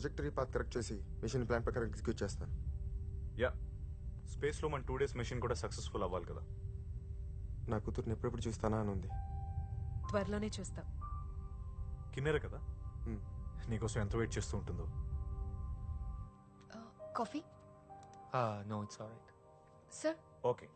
Trajectory path correct చేసి mission plan ప్రకారం execute చేస్తాను. యా స్పేస్లో మన టూ డేస్ మెషిన్ కూడా సక్సెస్ఫుల్ అవ్వాలి కదా. నా కూతుర్ని ఎప్పుడెప్పుడు చూస్తానా అని ఉంది. త్వరలోనే చూస్తాం. కిన్నెర కదా. నీకోసం ఎంత వెయిట్ చేస్తూ ఉంటుందో. Coffee no it's all right sir okay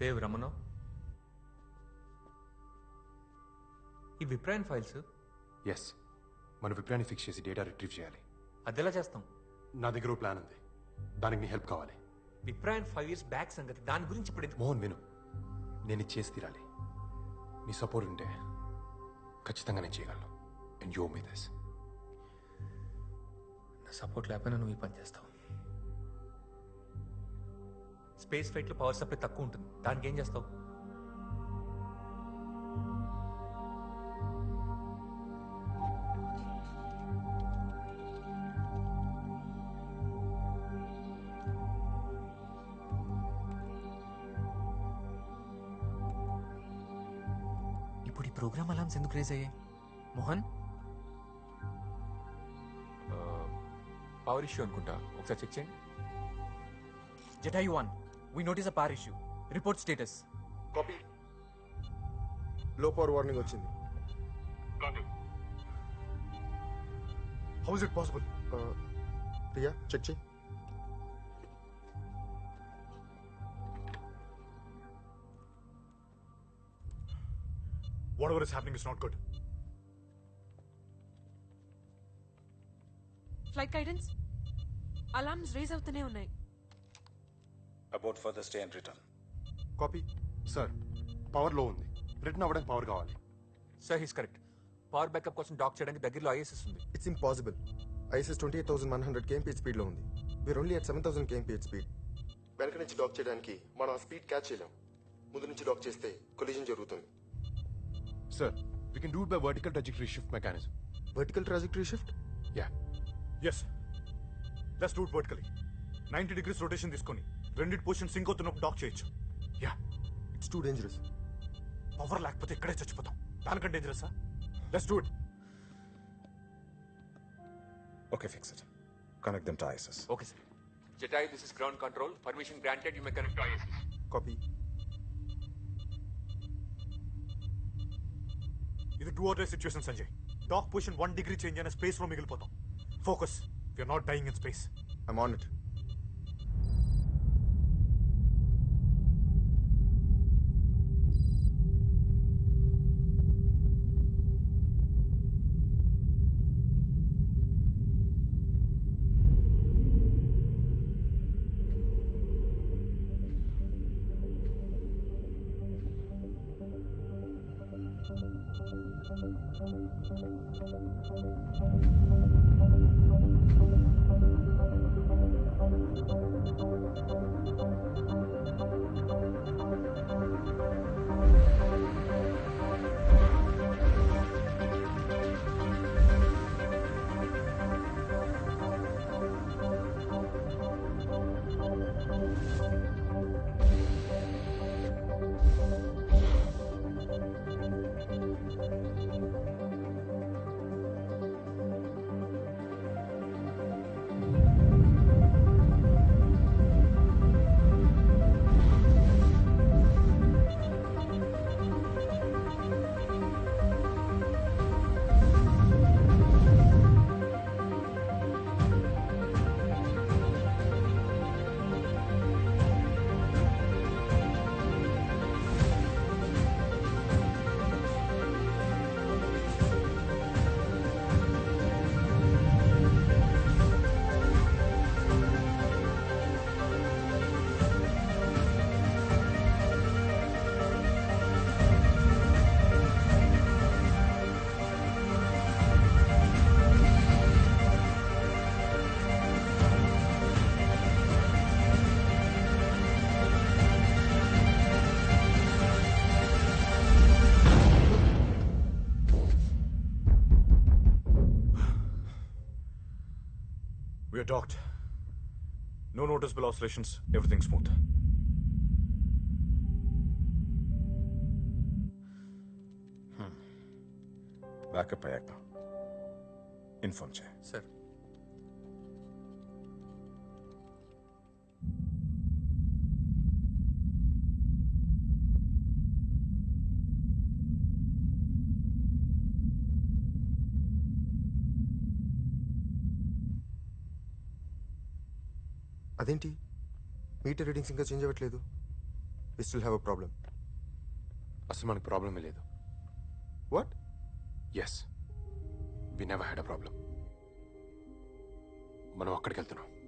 Dev Ramana ఈ విప్రాన్ ఫైల్స్? ఎస్ మన విప్రాన్ని ఫిక్స్ చేసి డేటా రిట్రీవ్ చేయాలి. అదెలా చేస్తాం? నా దగ్గర ఓ ప్లాన్ ఉంది. దానికి నీ హెల్ప్ కావాలి. విప్రాన్ ఫైవ్ ఇయర్స్ బ్యాక్ సంగతి దాని గురించి ఇప్పుడు ఎందుకు? మోహన్ విను. నేను ఇది చేసి తీరాలి. నీ సపోర్ట్ ఉంటే ఖచ్చితంగా నేను చేయగలను. అండ్ యో మీ దిస్ నా సపోర్ట్ లేకపోయినా నువ్వు ఈ పని చేస్తావు. స్పేస్ ఫ్లైట్లో పవర్ సప్లై తక్కువ ఉంటుంది. దానికి ఏం చేస్తావు? ఇప్పుడు ఈ ప్రోగ్రామ్ అలామ్స్ ఎందుకు రేజ్ అయ్యాయి? మోహన్? పవర్ ఇష్యూ అనుకుంటా. ఒకసారి చెక్ చేయండి. Jatayu 1, we notice a power issue. Report status. Copy low power warning వచ్చింది. How is it possible Priya check చేయి whatever is happening is not good flight guidance alarms raise అవుతూనే ఉన్నాయి. About further stay and return. Copy sir పవర్లో ఉంది. Return అవ్వడానికి power కావాలి. Sir he's correct power backup కోసం dock చేయడానికి దగ్గరలో ఐఎస్ఎస్ ఉంది. It's impossible ISS twenty eight thousand one hundred KMP స్పీడ్లో ఉంది. We're only at seven thousand KMP speed వెనక నుంచి డాక్ చేయడానికి మనం ఆ స్పీడ్ క్యాచ్ చేయలేం. ముందు నుంచి డాక్ చేస్తే కొలిజన్ జరుగుతుంది. Sir we can do by vertical trajectory shift mechanism vertical trajectory shift yeah yes let's do it vertically ninety degrees rotation తీసుకొని. రెండిటి పొజిషన్ సింక్ అవుతున్నప్పుడు డాక్ చేయొచ్చు. Yeah it's too dangerous power లేకపోతే ఇక్కడే చచ్చిపోతాం. దానికంటే dangerous let's do it Okay, fix it. Connect them to ISIS. Okay sir Jatayu this is ground control permission granted you may connect to ISS copy ఇది two hour situation Sanjay dock position one degree change అయిన స్పేస్లో మిగిలిపోతాం. Focus you're not dying in space I'm on it Docked. No noticeable oscillations. Everything smooth. Backup అయ్యాక inform చేయి sir అదేంటి? Meter readings ఇంకా change అవ్వట్లేదు. We still have a problem అసలు మనకు ప్రాబ్లమే లేదు. What yes we never had a problem మనం అక్కడికి వెళ్తున్నాం.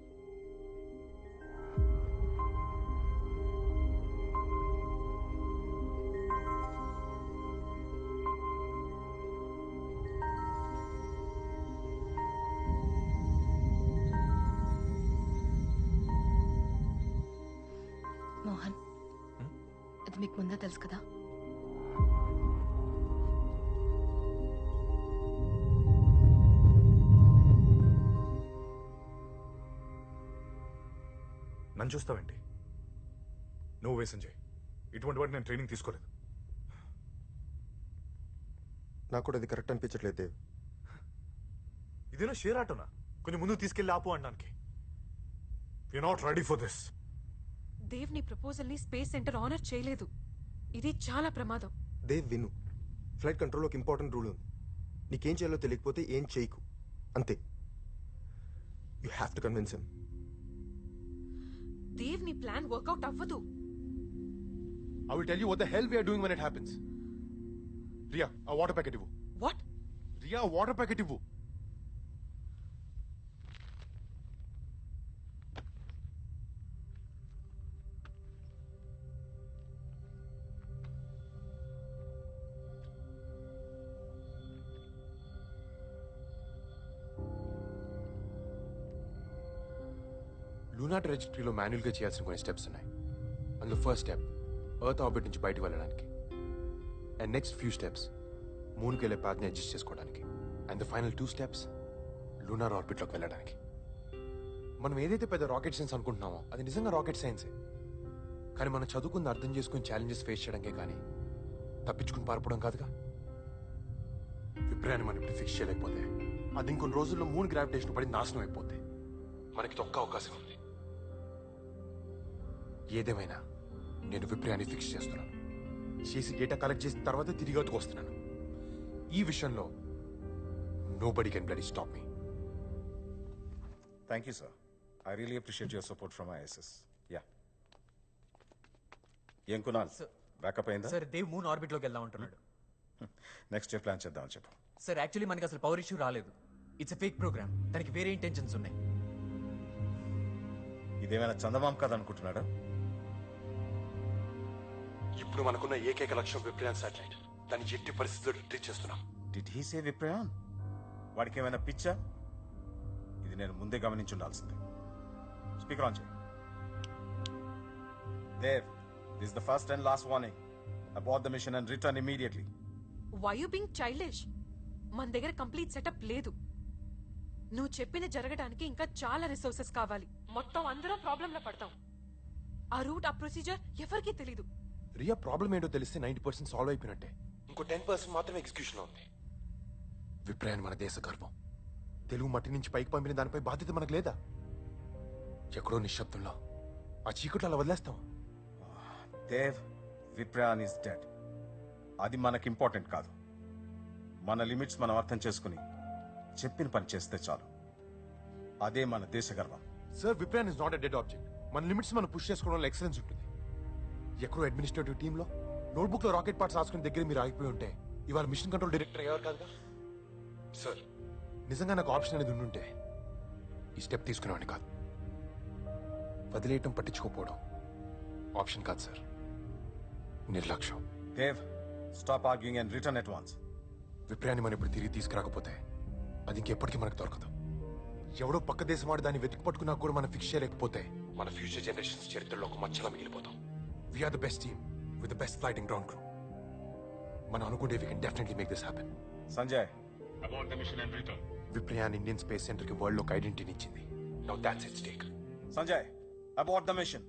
నన్ను చూస్తావేంటి నువ్వు వే సంజయ్ ఇటువంటి వాటి నేను ట్రైనింగ్ తీసుకోలేదు. నాకు కూడా అది కరెక్ట్ అనిపించట్లేదు దేవ్ ఇదేనా షేర్ ఆటోనా కొంచెం ముందు తీసుకెళ్ళి ఆపు అనడానికి we not ready for this Dev నీ ప్రపోజల్ని స్పేస్ సెంటర్ ఆనర్ చేయలేదు. ఇది చాలా ప్రమాదం. దేవ్ విను. ఫ్లైట్ కంట్రోల్లో ఒక ఇంపార్టెంట్ రూల్ ఉంది. నీకేం చేయాలో తెలియకపోతే ఏం చేయకు. అంతే. You have to convince him Dev నీ ప్లాన్ వర్కౌట్ అవ్వదు. I will tell you what the hell we are doing when it happens Riya ఆ వాటర్ ప్యాకెట్ ఇవ్వు. వాట్ రియా వాటర్ ప్యాకెట్ ఇవ్వు. లూనా ట్రెజిటరీలో మాన్యువల్గా చేయాల్సిన కొన్ని స్టెప్స్ ఉన్నాయి. అందులో ఫస్ట్ స్టెప్ ఎర్త్ ఆర్బిట్ నుంచి బయటకు వెళ్ళడానికి. అండ్ నెక్స్ట్ ఫ్యూ స్టెప్స్ మూన్కి వెళ్ళే పాత్ని అడ్జస్ట్ చేసుకోవడానికి. And the final two steps lunar ఆర్బిట్లోకి వెళ్ళడానికి. మనం ఏదైతే పెద్ద రాకెట్ సైన్స్ అనుకుంటున్నామో అది నిజంగా రాకెట్ సైన్సే కానీ మనం చదువుకుంది అర్థం చేసుకుని ఛాలెంజెస్ ఫేస్ చేయడానికే కానీ తప్పించుకుని పారిపోవడం కాదుగా. విప్రయాన్ని మనం ఇప్పుడు ఫిక్స్ చేయలేకపోతే అది ఇంకొన్ని రోజుల్లో మూడు గ్రావిటేషన్ పడి నాశనం అయిపోతే మనకి ఒక్క అవకాశం ఉంది. ఏదేమైనా నేను విప్రయాన్ని ఫిక్స్ చేస్తున్నాను. చేసి డేటా కలెక్ట్ చేసిన తర్వాత తిరిగి వద్దకు వస్తున్నాను. ఈ విషయంలో nobody can bloody stop me thank you sir I really appreciate your support from ISS yeah ఏం కునాల్ Sir. బ్యాకప్ అయిందా? సార్ దేవ్ మూన్ ఆర్బిట్లోకి వెళ్దాం అంటున్నాడు. నెక్స్ట్ డే ప్లాన్ చేద్దామని చెప్పు. సార్ యాక్చువల్లీ మనకి అసలు పవర్ ఇష్యూ రాలేదు. ఇట్స్ ఫేక్ ప్రోగ్రామ్ దానికి వేరే ఇంటెన్షన్స్ ఉన్నాయి. ఇదేమైనా చందమామ కథ అనుకుంటున్నాడా? ఇప్పుడు మనకున్న ఏకైక లక్ష్యం విప్రయాన్ శాటిలైట్ దాన్ని ఎట్టి పరిస్థితుల్లో రిట్రీట్ చేస్తున్నాం. డిడ్ హీ సే విప్రయాన్ వాడికి ఏమైనా పిచ్చా? ఇది నేను ముందే గమనించి ఉండాల్సింది స్పీకర్ ఆన్ చేయి Dev this the first and last warning about the mission and return immediately why you being childish మన దగ్గర కంప్లీట్ సెటప్ లేదు. నువ్వు చెప్పింది జరగడానికి ఇంకా చాలా రిసోర్సెస్ కావాలి. మొత్తం అందరం ప్రాబ్లంలో పడతాం. ఆ రూట్ ఆ ప్రొసీజర్ ఎవరికీ తెలీదు. రియా ప్రాబ్లం ఏంటో తెలిస్తే నైన్టీ పర్సెంట్ సాల్వ్ అయిపోయినట్టే. ఇంకో టెన్ పర్సెంట్ మాత్రమే ఎగ్జిక్యూషన్ ఉంది విప్రయాన్ మన దేశ గర్వం. తెలుగు మట్టి నుంచి పైకి పంపిన దానిపై బాధ్యత మనకు లేదా? ఎక్కడో నిశ్శబ్దంలో. ఆ చీకట్లో అలా వదిలేస్తాం. Dev Viprayan is dead. అది మనకి ఇంపార్టెంట్ కాదు. మన లిమిట్స్ మనం అర్థం చేసుకుని చెప్పిన పని చేస్తే చాలు. అదే మన దేశ గర్వం. Sir Viprayan is not a dead object. మన లిమిట్స్ మనం పుష్ చేసుకోవడంలో ఎక్సలెన్స్ ఉంటుంది. ఎక్కడో అడ్మినిస్ట్రేటివ్ టీంలో నోట్బుక్లో రాకెట్ పార్ట్స్ రాసుకుని దగ్గర మీరు ఆగిపోయి ఉంటే ఇవాళ మిషన్ కంట్రోల్ డైరెక్టర్ అయ్యారు కాదుగా? సార్ నిజంగా నాకు ఆప్షన్ అనేది ఉండుంటే ఈ స్టెప్ తీసుకునేవాడిని కాదు. వదిలేయటం పట్టించుకోకపోవడం ఆప్షన్ కాదు సార్. నిర్లక్ష్యం. Dev stop arguing and return at once. విప్రయాన్ని మనం ఇప్పుడు తిరిగి తీసుకురాకపోతే అది ఇంకెప్పటికీ మనకు దొరకదు. ఎవడో పక్క దేశం వాడు దాన్ని వెతికి పట్టుకున్నా కూడా మనం ఫిక్స్ చేయలేకపోతే మన ఫ్యూచర్ జనరేషన్స్ చరిత్రలో ఒక మచ్చలా మిగిలిపోతాం. We're the best team with the best flighting ground crew మనం అనుకుంటే we can definitely make this happen Sanjay Viprayan Indian space సెంటర్కి వరల్డ్ ఒక ఐడెంటిటీ ఇచ్చింది. Now that's it stake Sanjay about the mission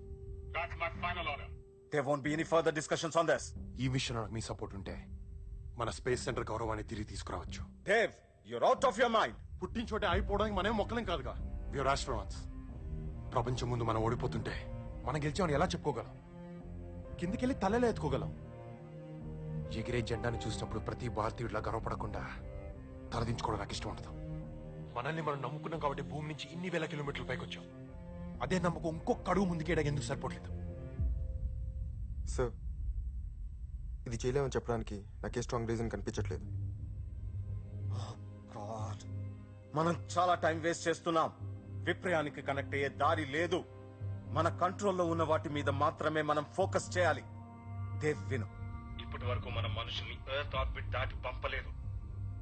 they won't be any further discussions on this ఈ విషయంలో నాకు మీ support ఉంటే మన స్పేస్ సెంటర్ గౌరవాన్ని తిరిగి తీసుకురావచ్చు. Dev you're out of your mind పుట్టిన చోటే అయిపోవడానికి మనమే మొక్కలేం కాదుగా. వ్యూర్ ఆస్ట్రోనాట్స్ ప్రపంచం ముందు మనం ఓడిపోతుంటే మనం గెలిచామని ఎలా చెప్పుకోగలం? కిందకెళ్ళి తలలే ఎత్తుకోగలం. ఎగిరే జెండాని చూసినప్పుడు ప్రతి భారతీయుడిలా గర్వపడకుండా తలదించుకోవడం నాకు ఇష్టం ఉండదు. మనల్ని మనం నమ్ముకున్నాం కాబట్టి భూమి నుంచి ఇన్ని వేల కిలోమీటర్ల పైకి వచ్చాం అదే నమ్మకం ఇంకొక అడుగు ముందుకేయడానికి ఎందుకు సరిపోవట్లేదు? సార్ ఇది చేయలేమని చెప్పడానికి నాకే స్ట్రాంగ్ రీజన్ కనిపించట్లేదు. గాడ్ మనం చాలా టైం వేస్ట్ చేస్తున్నాం. విప్రయానికి కనెక్ట్ అయ్యే దారి లేదు. మన కంట్రోల్లో ఉన్న వాటి మీద మాత్రమే మనం ఫోకస్ చేయాలి. దేవ్ విను. ఇప్పటి వరకు మన మనుషుల్ని ఎర్త్ ఆర్బిట్ దాటి పంపలేదు.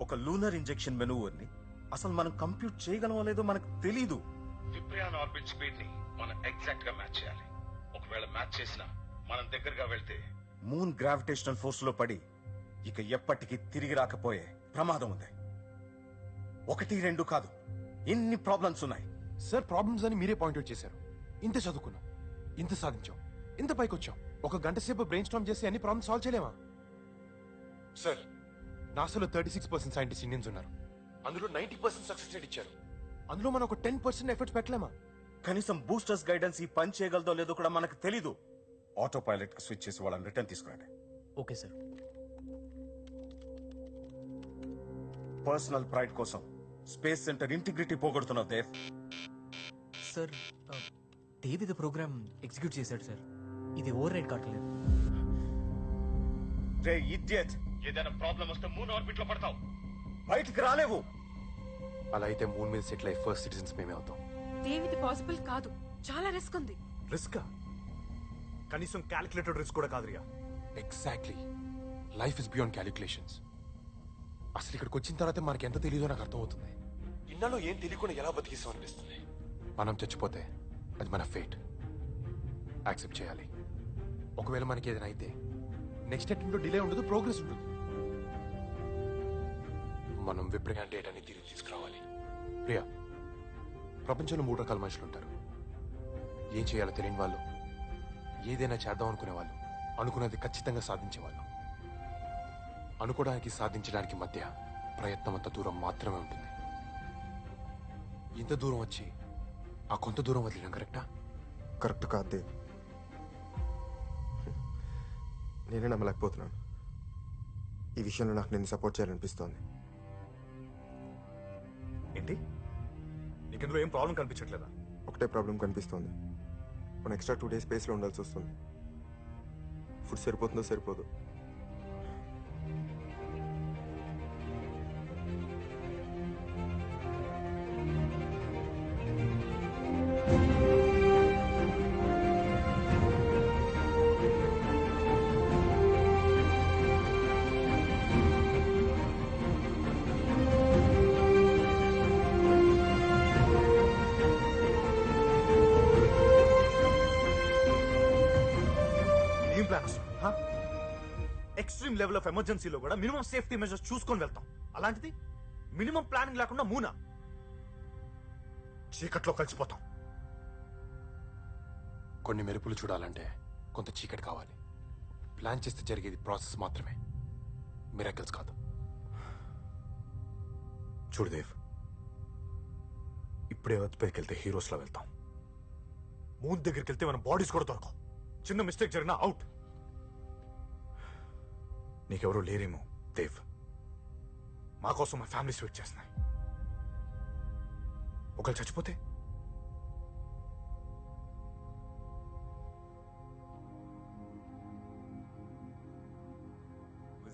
ఒక లూనర్ ఇంజెక్షన్ మెనూవర్ని అసలు మనం కంప్యూట్ చేయగలమో లేదో మనకు తెలీదు. విప్రయాన్ ఆర్బిట్ స్పీడ్ని మనం ఎగ్జాక్ట్గా మ్యాచ్ చేయాలి. ఒకవేళ మ్యాచ్ చేసినా మనం దగ్గరగా వెళ్తే మూన్ గ్రావిటేషనల్ ఫోర్స్లో పడి ఇక ఎప్పటికీ తిరిగి రాకపోయే ప్రమాదం ఉంది. ఒకటి రెండు కాదు. ఎన్ని ప్రాబ్లమ్స్ ఉన్నాయి? సార్ ప్రాబ్లమ్స్ అని మీరే పాయింట్అవుట్ చేశారు. ఇంత చదువుకున్నాం ఇంత సాధించాం ఇంత పైకి వచ్చాం ఒక గంట సేపు బ్రెయిన్ స్టామ్ చేసి అన్ని ప్రాబ్లమ్స్ సాల్వ్ చేయలేమా? Sir నాసాలో thirty six percent scientist Indians ఉన్నారు. అందులో నైన్టీ పర్సెంట్ సక్సెస్ రేట్ ఇచ్చారు. అందులో మనం ఒక టెన్ పర్సెంట్ ఎఫర్ట్స్ పెట్టలేమా? కనీసం బూస్టర్స్ గైడెన్స్ ఈ పని చేయగలదో లేదో కూడా మనకు తెలీదు. ఆటో పైలట్కి స్విచ్ చేసి వాళ్ళని రిటర్న్ తీసుకురండి. ఓకే సార్ పర్సనల్ ప్రైడ్ కోసం స్పేస్ సెంటర్ ఇంటిగ్రిటీ పోగొడుతున్నావు దేవ్ సార్ దేవ్ ఇది ప్రోగ్రామ్ ఎగ్జిక్యూట్ చేశాడు సార్ ఇది ఓవర్ రైడ్ కావట్లేదు. రే ఇడియట్ ఏదైనా ప్రాబ్లం వస్తే మూన్ ఆర్బిట్లో పడతావు. బయటికి రాలేవు. అలా అయితే మూన్ మీద సెటిల్ అయ్యి ఫస్ట్ సిటిజన్స్ మేమే అవుతాం. దేవిది పాసిబుల్ కాదు. చాలా రిస్క్ ఉంది. రిస్క్ కనీసం క్యాలిక్యులేటెడ్ రిస్క్ కూడా కాదు Riya exactly life is beyond calculations అసలు ఇక్కడికి వచ్చిన తర్వాత మనకి ఎంత తెలియదో నాకు అర్థమవుతుంది. ఇన్నాళ్ళు ఏం తెలియకుండా ఎలా బతికిస్తాం అనిపిస్తుంది? మనం చచ్చిపోతే అది మన ఫేట్ యాక్సెప్ట్ చేయాలి. ఒకవేళ మనకి ఏదైనా అయితే నెక్స్ట్ అటెంప్ట్ డిలే ఉండదు ప్రోగ్రెస్ ఉంటుంది మనం విప్రగా డేటాని తిరిగి తీసుకురావాలి. ప్రియా ప్రపంచంలో మూడు రకాల మనుషులు ఉంటారు. ఏం చేయాలో తెలియని వాళ్ళు ఏదైనా చేద్దాం అనుకునే వాళ్ళు అనుకున్నది ఖచ్చితంగా సాధించేవాళ్ళు. అనుకోవడానికి సాధించడానికి మధ్య ప్రయత్నం అంత దూరం మాత్రమే ఉంటుంది. ఇంత దూరం వచ్చి ఆ కొంత దూరం వదిలినాం కరెక్టా కరెక్ట్ కాదు దేవ్ నేనే నమ్మలేకపోతున్నాను. ఈ విషయంలో నాకు నేను సపోర్ట్ చేయాలనిపిస్తోంది. ఏంటి? నీకు ఇందులో ఏం ప్రాబ్లం కనిపించట్లేదా? ఒకటే ప్రాబ్లం కనిపిస్తోంది. మన ఎక్స్ట్రా టూ డేస్ స్పేస్లో ఉండాల్సి వస్తుంది. ఫుడ్ సరిపోతుందో సరిపోదు. ఏం ప్లాన్ ఎక్స్ట్రీమ్ లెవెల్ ఆఫ్ ఎమర్జెన్సీలో కూడా మినిమం సేఫ్టీ మెజర్స్ చూసుకొని వెళ్తాం. అలాంటిది మినిమం ప్లానింగ్ లేకుండా మూనా. చీకట్లో కలిసిపోతాం. కొన్ని మెరుపులు చూడాలంటే కొంత చీకటి కావాలి. ప్లాన్ చేస్తే జరిగేది ప్రాసెస్ మాత్రమే. మిరాకిల్స్ కాదు. చూడు దేవ్ ఇప్పుడే ఎర్త్ పైకి వెళ్తే హీరోస్లా వెళ్తాం. మూన్ దగ్గరికి వెళ్తే మన బాడీస్ కూడా దొరకవు. చిన్న మిస్టేక్ జరిగినా అవుట్ నీకెవరూ లేరేమో దేవ్. మా కోసం మా ఫ్యామిలీస్ వెయిట్ చేస్తున్నాయి. ఒకళ్ళు చచ్చిపోతే